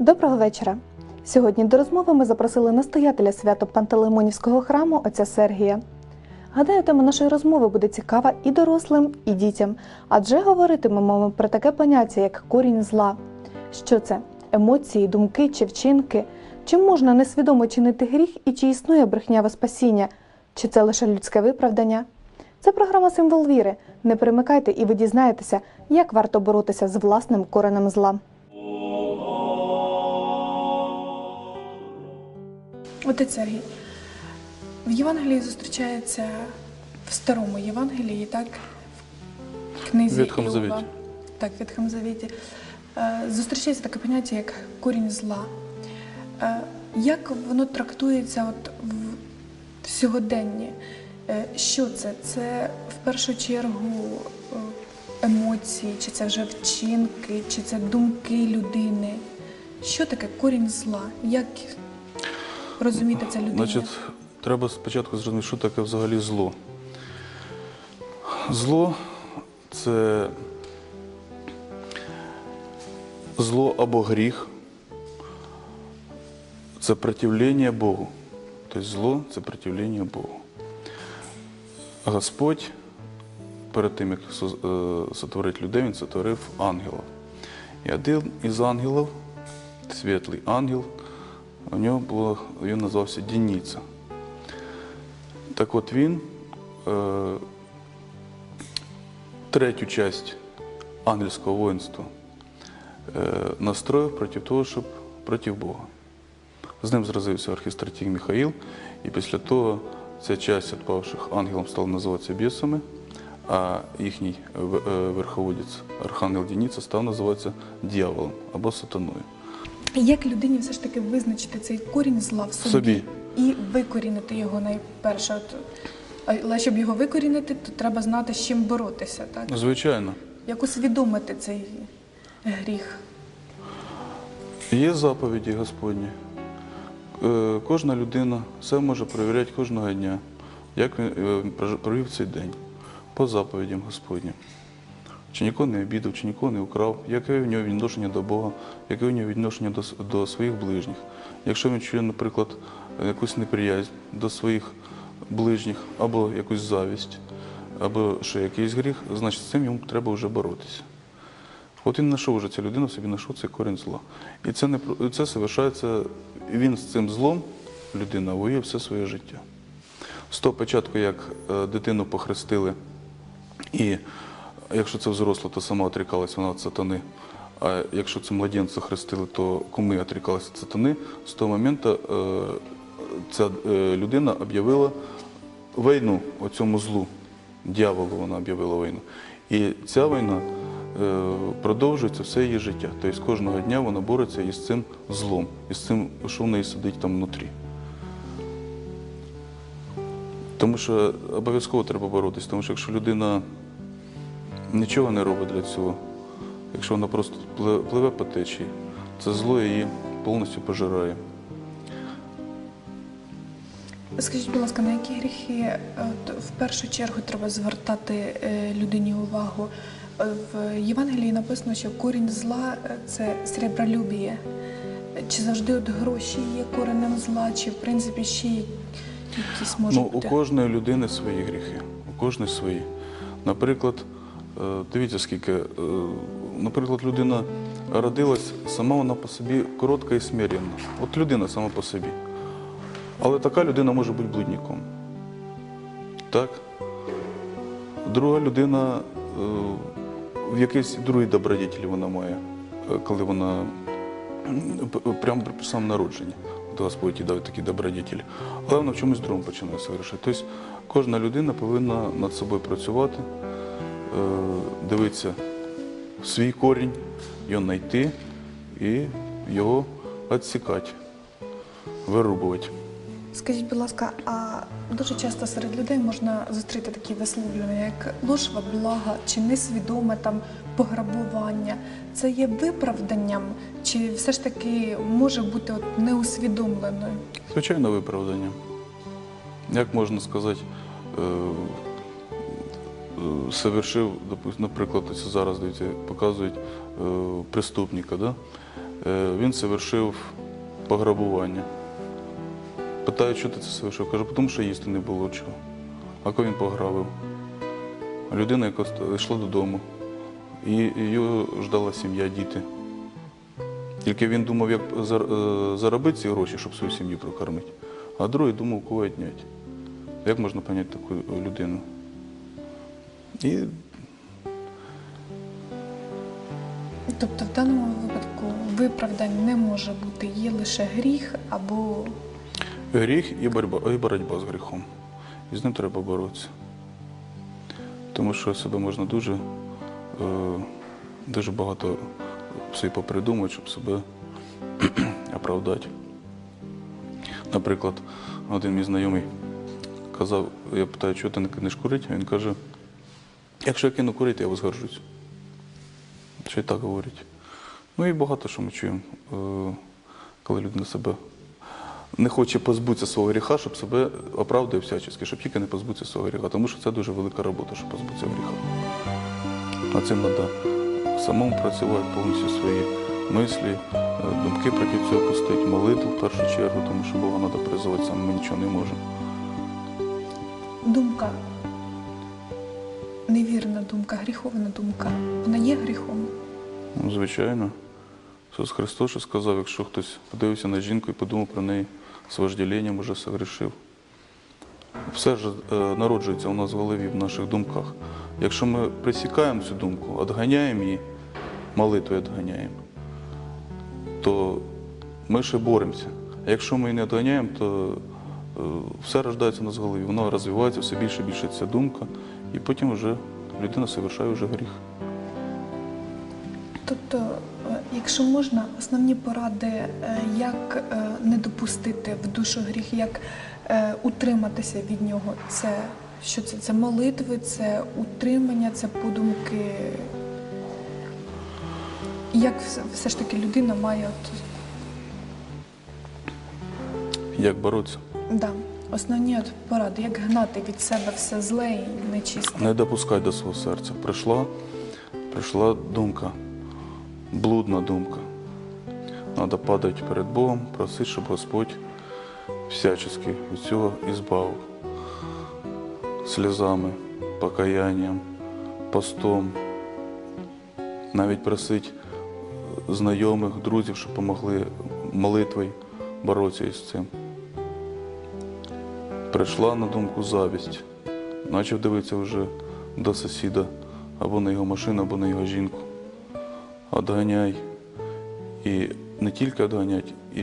Доброго вечора. Сьогодні до розмови ми запросили настоятеля свято Пантелеймонівського храму отця Сергія. Гадаю, тема нашої розмови буде цікава і дорослим, і дітям, адже говоритимемо ми про таке поняття, як корінь зла. Що це? Емоції, думки чи вчинки? Чи можна несвідомо чинити гріх і чи існує брехняве спасіння? Чи це лише людське виправдання? Це програма Символ віри. Не перемикайте і ви дізнаєтеся, як варто боротися з власним коренем зла. Отець Сергій, в Євангелії зустрічається в старому Євангелії, так? В книзі Ветхом Іова. Так, в Ветхому Завіті. Е, Зустрічається таке поняття, як корінь зла. Е, Як воно трактується от в сьогоденні? Е, Що це? Це в першу чергу емоції, чи це вже вчинки, чи це думки людини? Що таке корінь зла? Як розуміти це людина? Значить, треба спочатку зрозуміти, що таке взагалі зло. Зло це зло або гріх, це противлення Богу. Тобто зло це противлення Богу. Господь перед тим, як е, сотворити людей, він сотворив ангелів. І один із ангелів, світлий ангел, у нього було, він називався Дініця. Так от він е, третю часть ангельського воїнства е, настроїв проти того, щоб проти Бога. З ним зразився архістратій Михаїл, і після того ця часть відпавших ангелом стала називатися бісами, а їхній е, верховодець Архангел Дініця став називатися дьяволом або сатаною. Як людині все ж таки визначити цей корінь зла в собі, Собі. і викорінити його найперше? От, але щоб його викорінити, то треба знати, з чим боротися, так? Звичайно. Як усвідомити цей гріх? Є заповіді Господні. Е, Кожна людина все може перевіряти кожного дня, як він е, провів цей день по заповідям Господнім. Чи нікого не обідав, чи нікого не украв, яке в нього відношення до Бога, яке в нього відношення до, до своїх ближніх. Якщо він чує, наприклад, якусь неприязнь до своїх ближніх, або якусь завість, або ще якийсь гріх, значить з цим йому треба вже боротися. От він знайшов вже ця людина, собі знайшов цей корінь зла. І це не це совершається, він з цим злом, людина воює все своє життя. З того початку, як е, дитину похрестили, і якщо це взросло, то сама отрікалась вона від сатани. А якщо це младенця хрестили, то куми отрікалися від сатани. З того моменту е, ця е, людина об'явила війну оцьому злу. Дьяволу вона об'явила війну. І ця війна е, продовжується все її життя. Тобто кожного дня вона бореться із цим злом, із цим, що в неї сидить там внутрі. Тому що обов'язково треба боротися, тому що якщо людина нічого не робить для цього, якщо вона просто пливе по течії, це зло її повністю пожирає. Скажіть, будь ласка, на які гріхи е, в першу чергу треба звертати е, людині увагу? Е, В Євангелії написано, що корінь зла це сребролюбіє. Чи завжди от гроші є коренем зла, чи в принципі ще якісь можуть Ну, у кожної людини свої гріхи, у кожної свої. Наприклад, дивіться, скільки, е, наприклад, людина родилась, сама вона по собі коротка і смиренна. От людина сама по собі. Але така людина може бути блудником. Так? Друга людина е, в якійсь другій добродетелі вона має, е, коли вона прямо при самому народженні. От Господь їй дав такі добродетелі. Але вона в чомусь другому починає совершати. Тобто кожна людина повинна над собою працювати, е, дивитися в свій корінь, його знайти і його відсікати, вирубувати. Скажіть, будь ласка, а дуже часто серед людей можна зустріти такі висловлювання, як ложва блага чи несвідоме там пограбування. Це є виправданням, чи все ж таки може бути от неусвідомленою? Звичайно, виправдання. Як можна сказати, е, е, совершив, наприклад, ось зараз дивіться, показують е, преступника, да? е, він совершив пограбування. Питаю, що ти це совершив? Каже, тому що їсти не було чого. А кого він пограбив? Людина, яка йшла додому, і її ждала сім'я, діти. Тільки він думав, як е, заробити ці гроші, щоб свою сім'ю прокормити. А другий думав, кого відняти. Як можна поняти таку людину? І Тобто в даному випадку виправдань не може бути, є лише гріх або гріх і боротьба, і боротьба з гріхом. І з ним треба боротися. Тому що себе можна дуже, е, дуже багато собі попридумати, щоб себе оправдати. Наприклад, один мій знайомий казав, я питаю, чого ти не кинеш курити? Він каже, якщо я кину курити, я возгоржусь. Що й так говорить. Ну і багато що ми чуємо, е, коли людина себе не хоче позбутися свого гріха, щоб себе оправдує всячески, щоб тільки не позбутися свого гріха. Тому що це дуже велика робота, щоб позбутися гріха. Над цим треба самому працювати повністю свої мислі, е, думки проти цього пустити, молитву в першу чергу, тому що Бога треба призивати, саме ми нічого не можемо. думка, невірна думка, гріховна думка. Вона є гріхом. Ну, звичайно. Ісус Христос сказав, якщо хтось подивився на жінку і подумав про неї з вожделінням, уже согрішив. Все ж е, народжується у нас в голові, в наших думках. Якщо ми присікаємо цю думку, відганяємо її, молитвою відганяємо, то ми ще боремося. А якщо ми її не відганяємо, то е, все рождається у нас в голові, воно розвивається все більше і більше ця думка, і потім вже людина совершає вже гріх. Тобто, е, якщо можна, основні поради, е, як е, не допустити в душу гріх, як утриматися від нього, це що це? Це молитви, це утримання, це подумки. Як все, все ж таки людина має от, Як боротися? да, основні от поради, як гнати від себе все зле і нечисте. Не допускай до свого серця. Прийшла, прийшла думка, блудна думка. Треба падати перед Богом, просити, щоб Господь всячески від цього ізбавив. Сльозами, покаянням, постом. Навіть просить знайомих, друзів, щоб допомогли молитвою боротися із цим. Прийшла на думку завість. Почав дивитися вже до сусіда або на його машину, або на його жінку. Одганяй. І не тільки одганять, і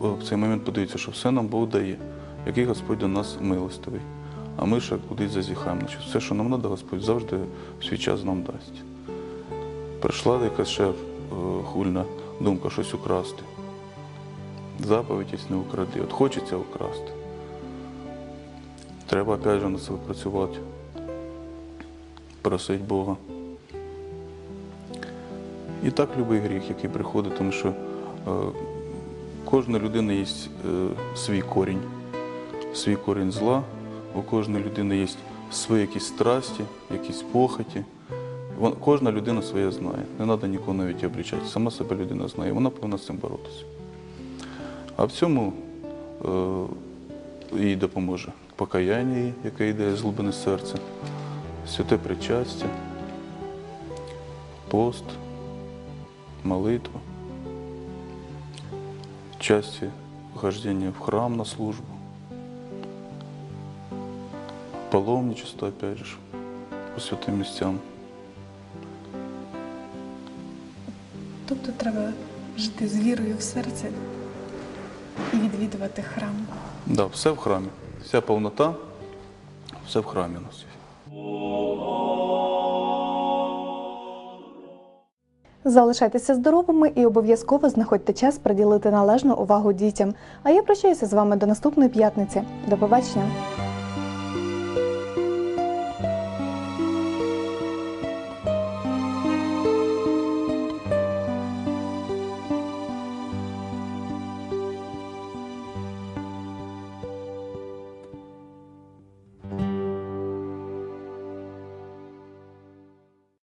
в цей момент подивіться, що все нам Бог дає, який Господь до нас милостивий. А ми ще кудись зазіхаємо. Все, що нам треба, Господь завжди в свій час нам дасть. Прийшла якась ще е, хульна думка щось украсти. Заповідь не укради. От хочеться украсти. Треба опять же на себе працювати, просить Бога. І так любий гріх, який приходить, тому що е, кожна людина є е, свій корінь, свій корінь зла, у кожної людини є свої якісь страсті, якісь похоті. Вон- Кожна людина своє знає. Не треба нікого навіть облічати. Сама себе людина знає, вона повинна з цим боротися. А в цьому е, їй допоможе покаяння, яке йде з глибини серця, святе причастя, пост, молитва, часті хождення в храм на службу, паломничество, опять же, по святим місцям. Тобто треба жити з вірою в серці і відвідувати храм. Да, все в храмі. Вся повнота, все в храмі у нас. Залишайтеся здоровими і обов'язково знаходьте час приділити належну увагу дітям. А я прощаюся з вами до наступної п'ятниці. До побачення!